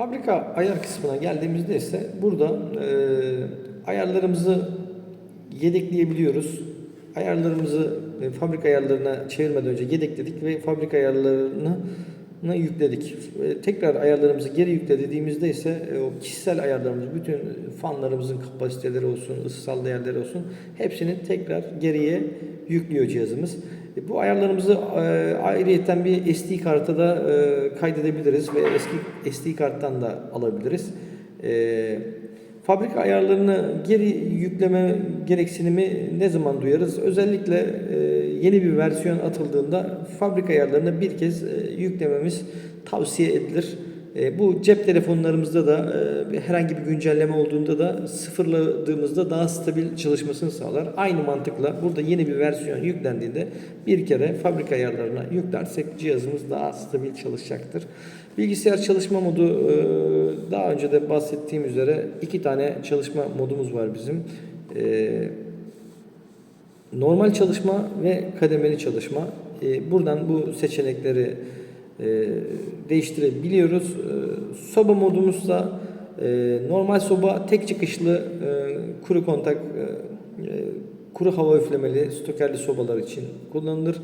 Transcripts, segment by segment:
Fabrika ayar kısmına geldiğimizde ise burada e, ayarlarımızı yedekleyebiliyoruz. Ayarlarımızı e, fabrika ayarlarına çevirmeden önce yedekledik ve fabrika ayarlarını yükledik. E, tekrar ayarlarımızı geri yükle dediğimizde ise e, o kişisel ayarlarımız, bütün fanlarımızın kapasiteleri olsun, ısısal değerleri olsun hepsini tekrar geriye yüklüyor cihazımız. E, bu ayarlarımızı ayrıyeten bir SD karta da kaydedebiliriz ve eski SD karttan da alabiliriz. Fabrika ayarlarını geri yükleme gereksinimi ne zaman duyarız? Özellikle e, yeni bir versiyon atıldığında fabrika ayarlarını bir kez e, yüklememiz tavsiye edilir. E, bu cep telefonlarımızda da e, herhangi bir güncelleme olduğunda da sıfırladığımızda daha stabil çalışmasını sağlar. Aynı mantıkla burada yeni bir versiyon yüklendiğinde bir kere fabrika ayarlarına yüklersek cihazımız daha stabil çalışacaktır. Bilgisayar çalışma modu e, daha önce de bahsettiğim üzere iki tane çalışma modumuz var bizim. E, Normal çalışma ve kademeli çalışma. E, Buradan bu seçenekleri e, değiştirebiliyoruz. E, Soba modumuzda e, normal soba tek çıkışlı e, kuru kontak e, kuru hava üflemeli stokerli sobalar için kullanılır.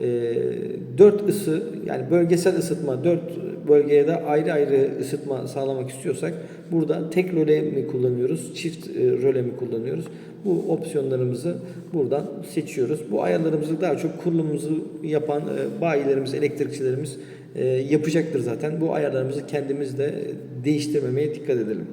E, 4 ısı yani bölgesel ısıtma 4 bölgeye de ayrı ayrı ısıtma sağlamak istiyorsak burada tek röle mi kullanıyoruz, çift e, röle mi kullanıyoruz? Bu opsiyonlarımızı buradan seçiyoruz. Bu ayarlarımızı daha çok kurulumuzu yapan e, bayilerimiz, elektrikçilerimiz e, yapacaktır zaten. Bu ayarlarımızı kendimiz de değiştirmemeye dikkat edelim.